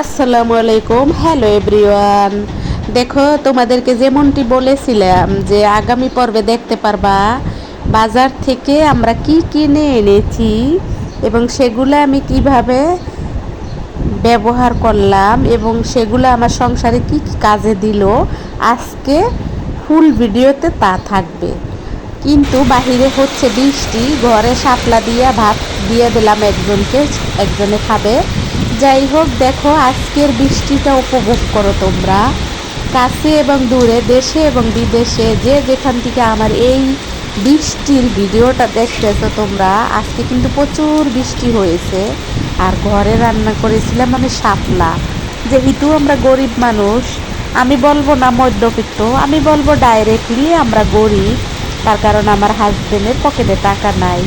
আসসালামু আলাইকুম hello everyone. দেখো, তোমাদেরকে যেমনটি বলেছিলাম যে আগামী পর্বে দেখতে পারবা, বাজার থেকে আমরা কি কিনে এনেছি এবং সেগুলো আমি কীভাবে ব্যবহার করলাম এবং সেগুলো আমার সংসারে কি কি কাজে দিল, আজকে ফুল ভিডিওতে তা থাকবে। কিন্তু বাহিরে হচ্ছে বৃষ্টি, ঘরে শাপলা দিয়ে, ভাত দিয়ে দিলাম একজনকে, একজনে খাবে। যাই হোক, দেখো আজকের বৃষ্টিটা উপভোগ করো তোমরা। কাছে এবং দূরে, দেশে এবং বিদেশে, যে যেখান থেকে আমার এই বৃষ্টির ভিডিওটা দেখতেছো তোমরা, আজকে কিন্তু প্রচুর বৃষ্টি হয়েছে। আর ঘরে রান্না করেছিলাম আমি শাপলা। যেহেতু আমরা গরিব মানুষ, আমি বলব না মধ্যবিত্ত আমি বলব ডাইরেক্টলি আমরা গরিব। তার কারণ আমার হাজবেন্ডের পকেটে টাকা নাই।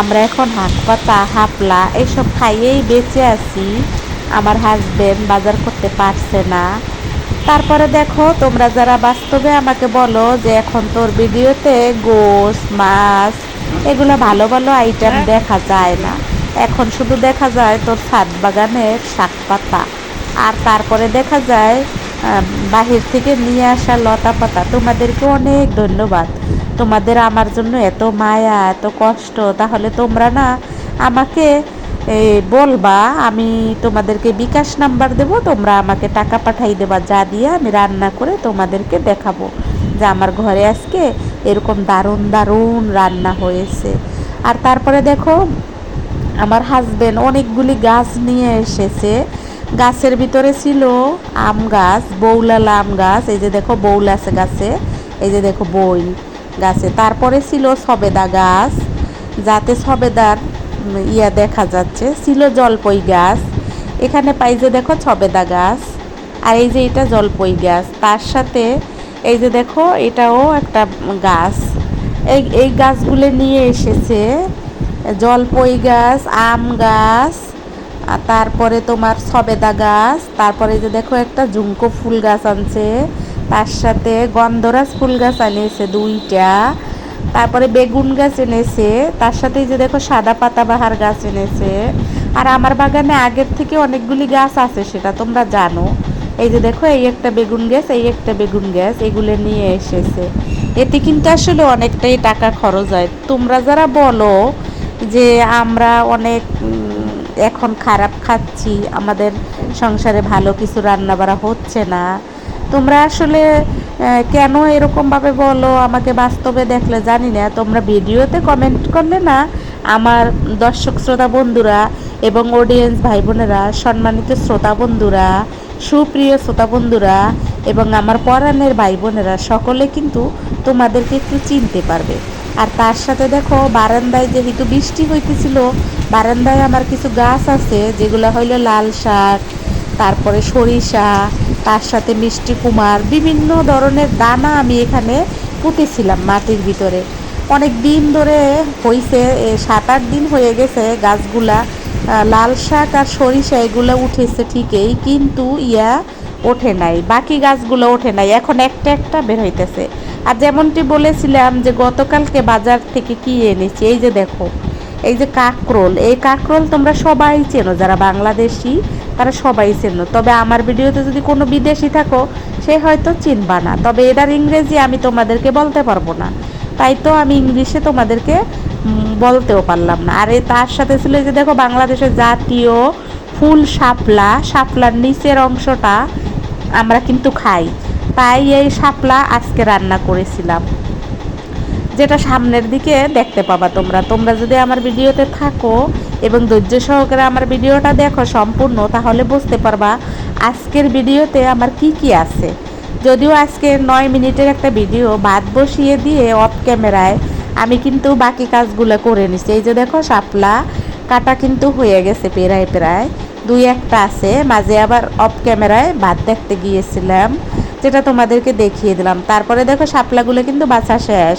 আমরা এখন হাত পাতা, হাপলা এইসব খাইয়েই বেঁচে আছি। আমার হাজব্যান্ড বাজার করতে পারছে না। তারপরে দেখো, তোমরা যারা বাস্তবে আমাকে বলো যে এখন তোর ভিডিওতে গোস মাছ এগুলো ভালো ভালো আইটেম দেখা যায় না। এখন শুধু দেখা যায় তোর ছাদ বাগানের শাক পাতা। আর তারপরে দেখা যায় বাহির থেকে নিয়ে আসা লতা পাতা। তোমাদেরকে অনেক ধন্যবাদ। তোমাদের আমার জন্য এত মায়া, এত কষ্ট, তাহলে তোমরা না আমাকে বলবা, আমি তোমাদেরকে বিকাশ নাম্বার দেব, তোমরা আমাকে টাকা পাঠাই দেবা, যা দিয়ে আমি রান্না করে তোমাদেরকে দেখাবো যে আমার ঘরে আজকে এরকম দারুণ দারুণ রান্না হয়েছে। আর তারপরে দেখো, আমার হাজবেন্ড অনেকগুলি গাছ নিয়ে এসেছে। গাছের ভিতরে ছিল আম গাছ বৌলালা আম গাছ, এই যে দেখো বৌল আছে গাছে, এই যে দেখো বই। গাছে। তারপরে ছিল সবেদা গাছ, যাতে সবেদার ইয়া দেখা যাচ্ছে। ছিল জলপই গাছ। এখানে পাই যে দেখো ছবেদা গাছ। আর এই যে এটা জলপই গাছ। তার সাথে এই যে দেখো, এটাও একটা গাছ। এই এই গাছগুলো নিয়ে এসেছে। জলপই গাছ, আম গাছ তারপরে তোমার সবেদা গাছ। তারপরে যে দেখো একটা ঝুমকো ফুল গাছ আনছে। তার সাথে গন্ধরাজ ফুল গাছ আনিয়েছে দুইটা, তারপরে বেগুন গাছ এনেছে, তার সাথে যে দেখো সাদা পাতাবাহার গাছ এনেছে, আর আমার বাগানে আগের থেকে অনেকগুলি গাছ আছে সেটা তোমরা জানো। এই যে দেখো, এই একটা বেগুন গ্যাস এই একটা বেগুন গ্যাস এগুলো নিয়ে এসেছে। এতে কিন্তু আসলে অনেকটাই টাকা খরচ হয়। তোমরা যারা বলো যে আমরা অনেক এখন খারাপ খাচ্ছি, আমাদের সংসারে ভালো কিছু রান্না বাড়া হচ্ছে না তোমরা আসলে কেন এরকমভাবে বলো? আমাকে বাস্তবে দেখলে জানি না। তোমরা ভিডিওতে কমেন্ট করলে না, আমার দর্শক শ্রোতা বন্ধুরা এবং অডিয়েন্স ভাই বোনেরা, সম্মানিত শ্রোতা বন্ধুরা, সুপ্রিয় শ্রোতা বন্ধুরা এবং আমার পরাণের ভাই বোনেরা, সকলে কিন্তু তোমাদেরকে একটু চিনতে পারবে। আর তার সাথে দেখো, বারান্দায় যেহেতু বৃষ্টি হইতেছিল, বারান্দায় আমার কিছু গাছ আছে, যেগুলো হইল লাল শাক, তারপরে সরিষা তার সাথে মিষ্টি কুমার বিভিন্ন ধরনের দানা আমি এখানে পুঁতেছিলাম মাটির ভিতরে। অনেক দিন ধরে হয়েছে সাত আট দিন হয়ে গেছে গাছগুলা লাল শাক আর সরিষা এগুলো উঠেছে ঠিকই, কিন্তু ইয়া ওঠে নাই, বাকি গাছগুলো ওঠে নাই, এখন একটা একটা বের হইতেছে। আর যেমনটি বলেছিলাম যে গতকালকে বাজার থেকে কি এনেছি, এই যে দেখো। এই যে কাকরোল, এই কাকরোল তোমরা সবাই চেনো, যারা বাংলাদেশি, তারা সবাই চেনো। তবে আমার ভিডিওতে যদি কোনো বিদেশি থাকো, সে হয়তো চিনবা না। তবে এটার ইংরেজি আমি তোমাদেরকে বলতে পারব না। তাই তো আমি ইংলিশে তোমাদেরকে বলতেও পারলাম না। আর তার সাথে ছিল যে দেখো বাংলাদেশের জাতীয় ফুল শাপলা, শাপলার নিচের অংশটা আমরা কিন্তু খাই। তাই এই শাপলা আজকে রান্না করেছিলাম। যেটা সামনের দিকে দেখতে পাবা তোমরা। তোমরা যদি আমার ভিডিওতে থাকো এবং ধৈর্য সহকারে আমার ভিডিওটা দেখো সম্পূর্ণ, তাহলে বুঝতে পারবা আজকের ভিডিওতে আমার কি কি আছে। যদিও আজকে নয় মিনিটের একটা ভিডিও, বাদ বসিয়ে দিয়ে অফ ক্যামেরায় আমি কিন্তু বাকি কাজগুলো করে নিছি। এই যে দেখো শাপলা, কাটা কিন্তু হয়ে গেছে প্রায় প্রায়। দুই একটা আছে, মাঝে আবার অফ ক্যামেরায় ভাত দেখতে গিয়েছিলাম, যেটা তোমাদেরকে দেখিয়ে দিলাম। তারপরে দেখো শাপলাগুলো কিন্তু বাছা শেষ।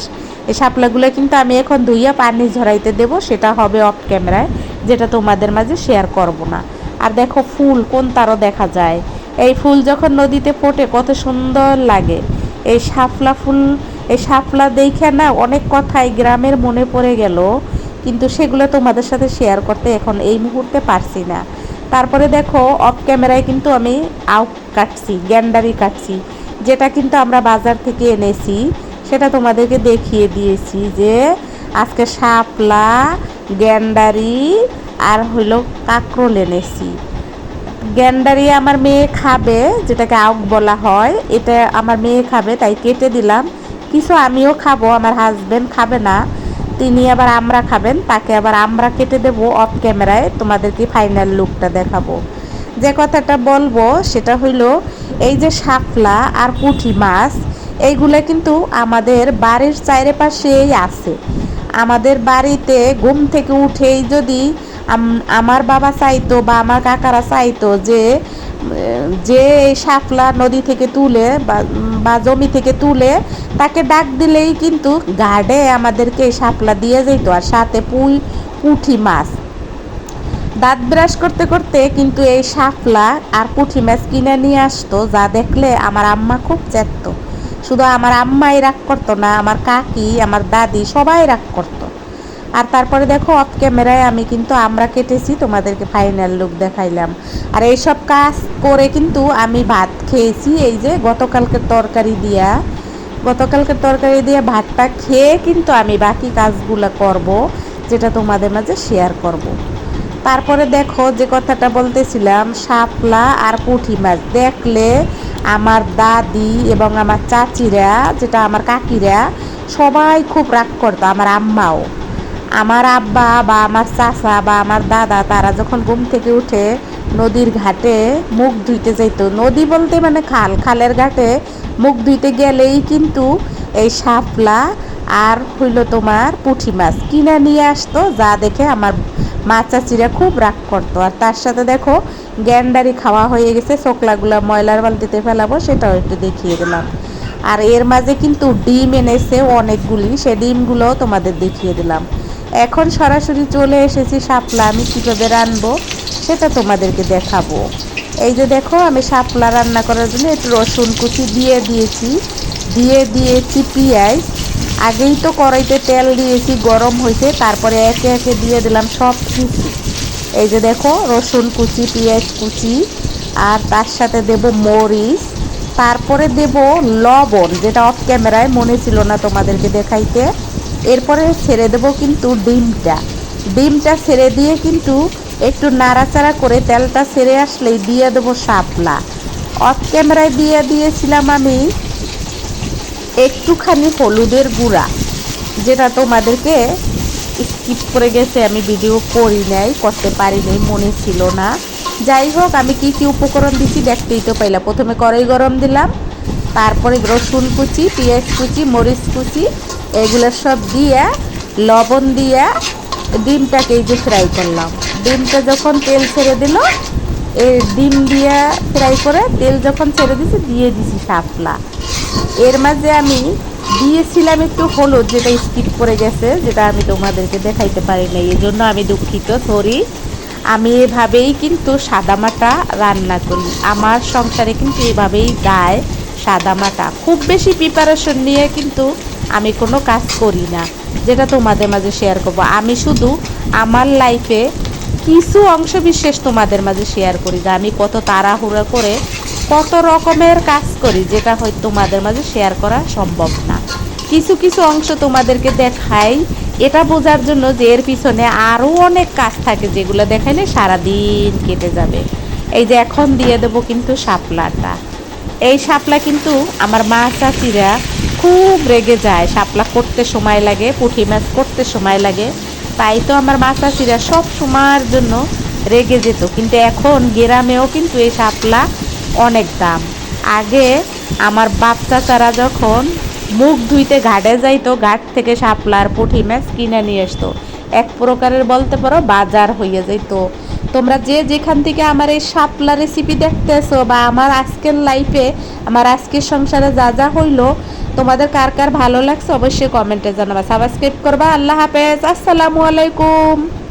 এই শাপলাগুলো কিন্তু আমি এখন ধুইয়া পানি ঝরাইতে দেব, সেটা হবে অফ ক্যামেরায় যেটা তোমাদের মাঝে শেয়ার করব না। আর দেখো ফুল, কোন তারও দেখা যায়। এই ফুল যখন নদীতে ফোটে, কত সুন্দর লাগে। এই শাপলা ফুল, এই শাপলা দেখে না অনেক কথাই গ্রামের মনে পড়ে গেল, কিন্তু সেগুলো তোমাদের সাথে শেয়ার করতে এখন এই মুহূর্তে পারছি না। তারপরে দেখো অফ ক্যামেরায় কিন্তু আমি আউক কাটছি, গ্যান্ডারি কাটছি, যেটা কিন্তু আমরা বাজার থেকে এনেছি। সেটা তোমাদেরকে দেখিয়ে দিয়েছি যে আজকে শাপলা, গ্যান্ডারি আর হইল কাঁকরোল এনেছি। গ্যান্ডারি আমার মেয়ে খাবে, যেটাকে আউক বলা হয়, এটা আমার মেয়ে খাবে, তাই কেটে দিলাম। কিছু আমিও খাব, আমার হাজবেন্ড খাবে না, তিনি আবার আমরা খাবেন, তাকে আবার আমরা কেটে দেব অফ ক্যামেরায় তোমাদেরকে ফাইনাল লুকটা দেখাবো। যে কথাটা বলব, সেটা হইল, এই যে শাপলা আর পুঁটি মাছ এইগুলো কিন্তু আমাদের বাড়ির চারিপাশেই আছে। আমাদের বাড়িতে ঘুম থেকে উঠেই যদি আমার বাবা চাইতো বা আমার কাকারা চাইতো যে যে এই শাপলা নদী থেকে তুলে বা জমি থেকে তুলে তাকে ডাক দিলেই কিন্তু গার্ডে আমাদেরকে শাপলা দিয়ে যেত আর সাথে পুই, পুঁঠি মাছ। দাঁত ব্রাশ করতে করতে কিন্তু এই শাপলা আর পুঁঠি মাছ কিনে নিয়ে আসতো, যা দেখলে আমার আম্মা খুব চেত শুধু আমার আম্মাই রাগ করতো না, আমার কাকি, আমার দাদি সবাই রাগ করতো। আর তারপরে দেখো অফ ক্যামেরায় আমি কিন্তু আমরা কেটেছি, তোমাদেরকে ফাইনাল লুক দেখাইলাম। আর এইসব কাজ করে কিন্তু আমি ভাত খেয়েছি, এই যে গতকালকের তরকারি দিয়া। গতকালকের তরকারি দিয়ে ভাতটা খেয়ে কিন্তু আমি বাকি কাজগুলো করব, যেটা তোমাদের মাঝে শেয়ার করব। তারপরে দেখো, যে কথাটা বলতেছিলাম, শাপলা আর পুঁঠি মাছ, দেখলে আমার দাদি এবং আমার চাচিরা, যেটা আমার কাকিরা, সবাই খুব রাগ করতো আমার আম্মাও। আমার আব্বা বা আমার চাচা বা আমার দাদা, তারা যখন ঘুম থেকে উঠে নদীর ঘাটে মুখ ধুইতে যেত নদী বলতে মানে খাল, খালের ঘাটে মুখ ধুইতে গেলেই কিন্তু এই শাপলা আর হইল তোমার পুঁঠি মাছ। কিনে নিয়ে আসতো, যা দেখে আমার মা চাচিরা খুব রাগ করতো। আর তার সাথে দেখো, গ্যান্ডারি খাওয়া হয়ে গেছে শোকলাগুলো ময়লার বালতিতে ফেলাবো, সেটাও একটু দেখিয়ে দিলাম। আর এর মাঝে কিন্তু ডিম এনেছে অনেকগুলি, সে ডিমগুলোও তোমাদের দেখিয়ে দিলাম। এখন সরাসরি চলে এসেছি শাপলা, আমি কীভাবে রানবো সেটা তোমাদেরকে দেখাবো। এই যে দেখো, আমি শাপলা রান্না করার জন্য একটু রসুন কুচি দিয়ে দিয়েছি। দিয়ে দিয়েছি পেঁয়াজ আগেই তো কড়াইতে তেল দিয়েছি, গরম হয়েছে, তারপরে একে একে দিয়ে দিলাম সব কিছু এই যে দেখো, রসুন কুচি, পেঁয়াজ কুচি, আর তার সাথে দেব মরিচ, তারপরে দেব লবণ, যেটা অফ ক্যামেরায় মনে ছিল না তোমাদেরকে দেখাইতে। এরপরে ছেড়ে দেব কিন্তু ডিমটা। ডিমটা ছেড়ে দিয়ে কিন্তু একটু নাড়াচাড়া করে তেলটা ছেড়ে আসলেই দিয়ে দেবো শাপলা। অফ ক্যামেরায় দিয়ে দিয়েছিলাম আমি একটুখানি হলুদের গুঁড়া, যেটা তোমাদেরকে স্কিপ করে গেছে, আমি ভিডিও করি নাই, করতে পারিনি মনে ছিল না। যাই হোক, আমি কি কি উপকরণ দিচ্ছি দেখতেই তো পাইলাম প্রথমে কড়াই গরম দিলাম, তারপরে রসুন কুচি, পেঁয়াজ কুচি, মরিচ কুচি, এগুলো সব দিয়ে, লবণ দিয়ে ডিমটাকে এই যে ফ্রাই করলাম। ডিমটা যখন তেল ছেড়ে দিল, এই ডিম দিয়ে ফ্রাই করে তেল যখন ছেড়ে দিছি, দিয়ে দিছি শাপলা এর মাঝে আমি দিয়েছিলাম একটু হলুদ, যেটা স্কিপ করে গেছে, যেটা আমি তোমাদেরকে দেখাইতে পারি না এই জন্য আমি দুঃখিত সরি আমি এভাবেই কিন্তু সাদামাটা রান্না করি। আমার সংসারে কিন্তু এভাবেই গায় সাদামাটা। খুব বেশি প্রিপারেশন নিয়ে কিন্তু আমি কোনো কাজ করি না, যেটা তোমাদের মাঝে শেয়ার করব। আমি শুধু আমার লাইফে কিছু অংশ বিশেষ তোমাদের মাঝে শেয়ার করি, যে আমি কত তাড়াহুড়া করে কত রকমের কাজ করি যেটা হয়তো তোমাদের মাঝে শেয়ার করা সম্ভব না। কিছু কিছু অংশ তোমাদেরকে দেখাই। এটা বোঝার জন্য যে এর পিছনে আরও অনেক কাজ থাকে যেগুলো দেখাইলে সারাদিন কেটে যাবে। এই যে এখন দিয়ে দেবো কিন্তু শাপলাটা। এই শাপলা কিন্তু আমার মা চাচিরা খুব রেগে যায়। শাপলা করতে সময় লাগে, পুঁটি মাছ করতে সময় লাগে। তাই তো আমার মা চাচিরা সব সময়ের জন্য রেগে যেত। কিন্তু এখন গ্রামেও কিন্তু এই শাপলা অনেক দাম। আগে আমার বাচ্চা চারা যখন মুখ ধুইতে ঘাটে যাইতো, ঘাট থেকে শাপলার পুঁটি মাছ কিনে নিয়ে আসতো। এক প্রকারের বলতে পারো, বাজার হয়ে যাইতো। তোমরা যে যেখান থেকে আমার এই শাপলা রেসিপি দেখতেছো বা আমার আজকের লাইফে আমার আজকের সংসারে যা যা হইল, তোমাদের কার কার ভালো লাগছে অবশ্যই কমেন্টে জানাবা। সাবস্ক্রাইব করবা। আল্লাহ হাফেজ। আসসালামু আলাইকুম।